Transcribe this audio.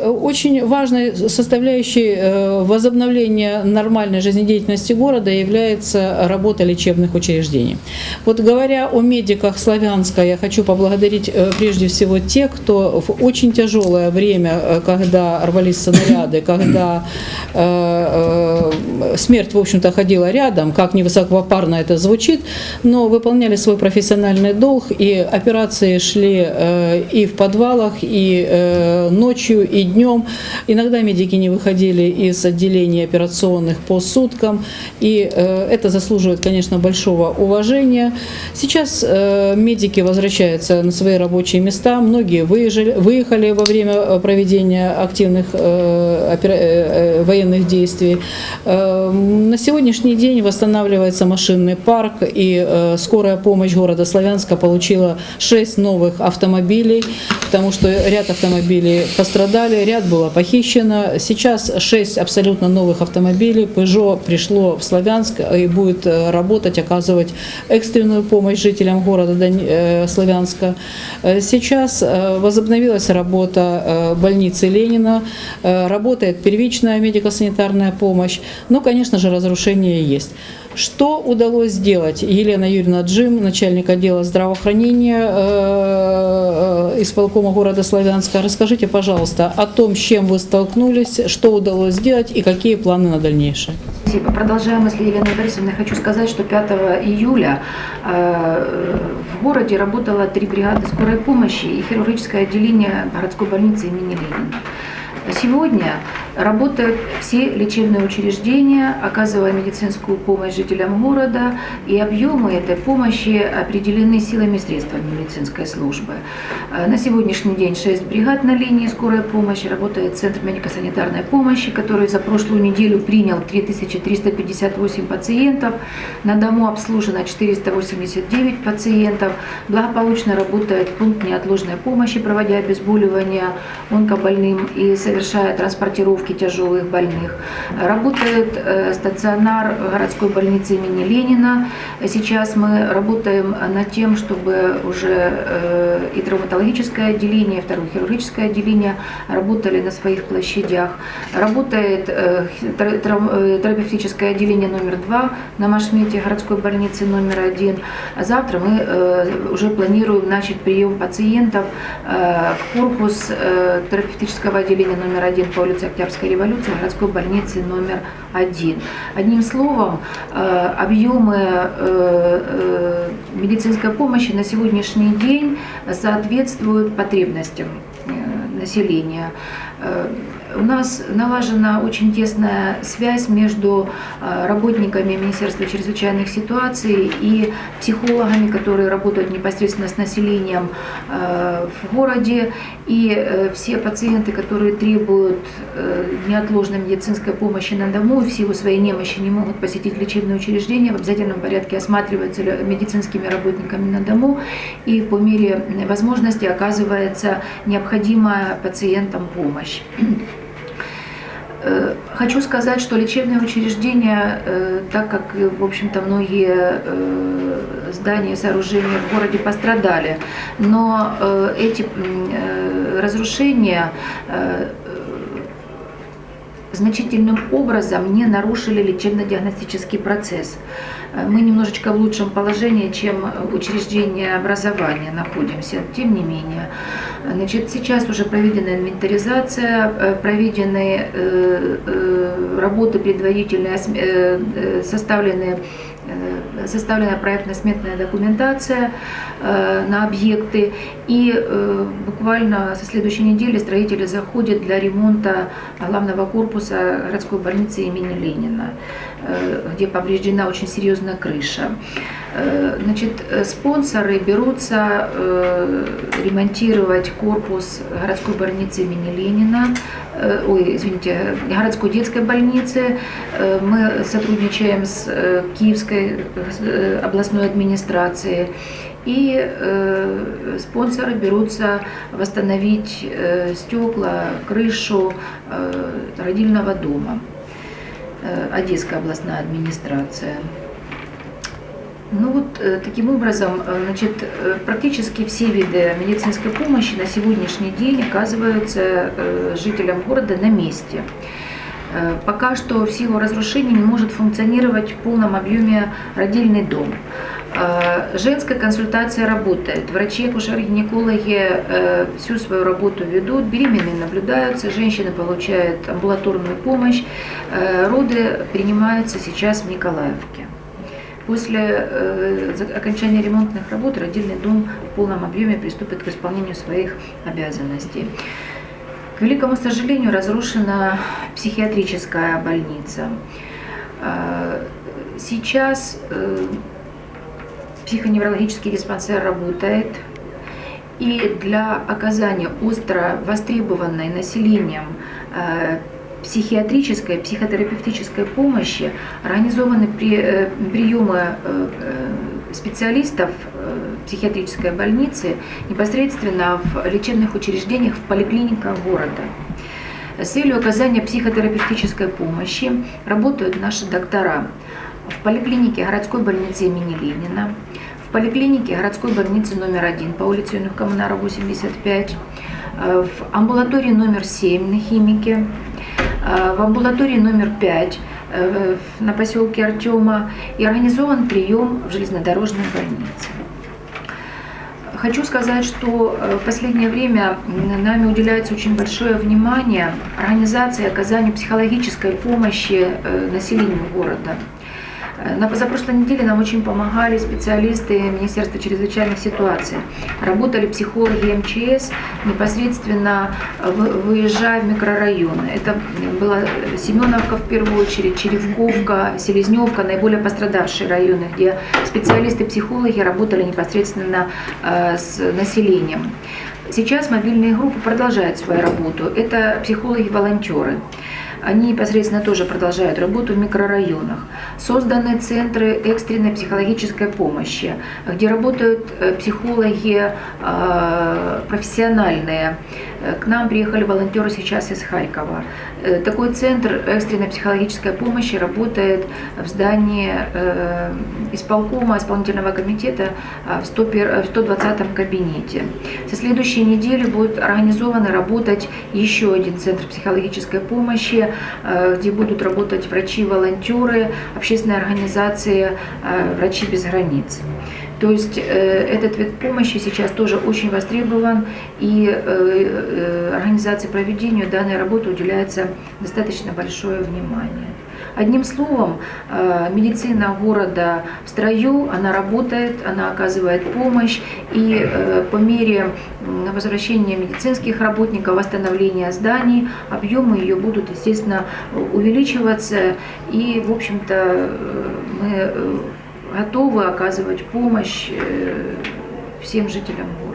Очень важной составляющей э, возобновления нормальной жизнедеятельности города является работа лечебных учреждений. Вот говоря о медиках Славянска, я хочу поблагодарить э, прежде всего тех, кто в очень тяжелое время, э, когда рвались снаряды, когда смерть, в общем-то, ходила рядом, как невысокопарно это звучит, но выполняли свой профессиональный долг, и операции шли и в подвалах, и ночью, и днем. Иногда медики не выходили из отделений операционных по суткам, и э, это заслуживает, конечно, большого уважения. Сейчас э, медики возвращаются на свои рабочие места, многие выезжали, выехали во время э, проведения активных военных действий. На сегодняшний день восстанавливается машинный парк, и скорая помощь города Славянска получила 6 новых автомобилей, потому что ряд автомобилей пострадали, ряд было похищено. Сейчас 6 абсолютно новых автомобилей. Peugeot пришло в Славянск и будет э, работать, оказывать экстренную помощь жителям города э, Славянска. Э, Сейчас возобновилась работа больницы Ленина, работает первичная медико-санитарная помощь, но, конечно же, разрушения есть. Что удалось сделать? Елена Юрьевна Джим, начальник отдела здравоохранения исполкома города Славянска. Расскажите, пожалуйста, о том, с чем вы столкнулись, что удалось сделать и какие планы на дальнейшее. Спасибо. Продолжая мысли Елены Борисовны, хочу сказать, что 5 июля э, в городе работало три бригады скорой помощи и хирургическое отделение городской больницы имени Ленина. Сегодня работают все лечебные учреждения, оказывая медицинскую помощь жителям города, и объемы этой помощи определены силами и средствами медицинской службы. Э, На сегодняшний день 6 бригад на линии скорой помощи, работает Центр медико-санитарной помощи, который за прошлую неделю принял 3358 пациентов, на дому обслужено 489 пациентов, благополучно работает пункт неотложной помощи, проводя обезболивание онкобольным и совершая транспортировки тяжелых больных. Работает э, стационар городской больницы имени Ленина. Сейчас мы работаем над тем, чтобы уже э, и травматологическое отделение, и второе хирургическое отделение работали на своих площадях. Работает э, терапевтическое отделение номер два на Машмете городской больницы номер один. Завтра мы уже планируем начать прием пациентов в корпус терапевтического отделения номер один по улице Октябрьской революции городской больницы номер один. Одним словом, э, объемы э, э, медицинской помощи на сегодняшний день соответствуют потребностям населения. У нас налажена очень тесная связь между э, работниками Министерства чрезвычайных ситуаций и психологами, которые работают непосредственно с населением э, в городе. И э, все пациенты, которые требуют неотложной медицинской помощи на дому в силу своей немощи не могут посетить лечебное учреждение, в обязательном порядке осматриваются медицинскими работниками на дому и по мере возможности оказывается необходимая пациентам помощь. Э, Хочу сказать, что лечебные учреждения, э, так как, э, в общем-то, многие здания и сооружения в городе пострадали, но эти разрушения значительным образом не нарушили лечебно-диагностический процесс. Э, Мы немножечко в лучшем положении, чем учреждения образования находимся. Тем не менее, значит, сейчас уже проведена инвентаризация, э, проведены э, работы предварительные, э, составлена проектно-сметная документация на объекты, и буквально со следующей недели строители заходят для ремонта главного корпуса городской больницы имени Ленина, э, где повреждена очень серьезно крыша. Э, Значит, э, спонсоры берутся ремонтировать корпус городской больницы имени Ленина, ой, извините, городской детской больницы. Э, Мы сотрудничаем с э, Киевской э, областной администрацией. И э, спонсоры берутся восстановить э, стекла, крышу э, родильного дома. Э, Одесская областная администрация. Ну вот э, таким образом, э, значит, э, практически все виды медицинской помощи на сегодняшний день оказываются жителям города на месте. Пока что в силу разрушений не может функционировать в полном объеме родильный дом. Женская консультация работает. Врачи, акушеры-гинекологи э, всю свою работу ведут, беременные наблюдаются, женщины получают амбулаторную помощь. Роды принимаются сейчас в Николаевке. После э, окончания ремонтных работ родильный дом в полном объеме приступит к исполнению своих обязанностей. К великому сожалению, разрушена психиатрическая больница. Э, Сейчас э, психоневрологический диспансер работает, и для оказания остро востребованной населением психиатрической, психотерапевтической помощи организованы при- э, приемы э, э, специалистов психиатрической больницы непосредственно в лечебных учреждениях, в поликлиниках города. С целью оказания психотерапевтической помощи работают наши доктора в поликлинике городской больницы имени Ленина, в поликлинике городской больницы номер один по улице Юных Коммунаров 85, э, в амбулатории номер 7 на Химике, в амбулатории номер 5 э, на поселке Артема и организован прием в железнодорожной больнице. Хочу сказать, что э, в последнее время нами уделяется очень большое внимание организации и оказанию психологической помощи э, населению города. Э, На позапрошлой неделе нам очень помогали специалисты Министерства чрезвычайных ситуаций. Работали психологи МЧС, непосредственно э, вы- выезжая в микрорайоны. Это была Семеновка в первую очередь, Черевковка, Селезневка, наиболее пострадавшие районы, где специалисты-психологи работали непосредственно э, с населением. Сейчас мобильные группы продолжают свою работу. Это психологи-волонтеры. Они непосредственно тоже продолжают работу в микрорайонах. Созданы центры экстренной психологической помощи, где работают э, психологи э, профессиональные. Э, К нам приехали волонтеры сейчас из Харькова. Такой центр экстренной психологической помощи работает в здании исполкома, исполнительного комитета в 101 в 120 кабинете. Со следующей недели будет организован и работать еще один центр психологической помощи, где будут работать врачи-волонтеры, общественные организации э, «Врачи без границ». То есть э, этот вид помощи сейчас тоже очень востребован, и э, э, организации проведению данной работы уделяется достаточно большое внимание. Одним словом, э, медицина города в строю, она работает, она оказывает помощь, и э, по мере возвращения медицинских работников, восстановления зданий, объемы ее будут, естественно, увеличиваться, и, в общем-то, э, мы готовы оказывать помощь всем жителям города.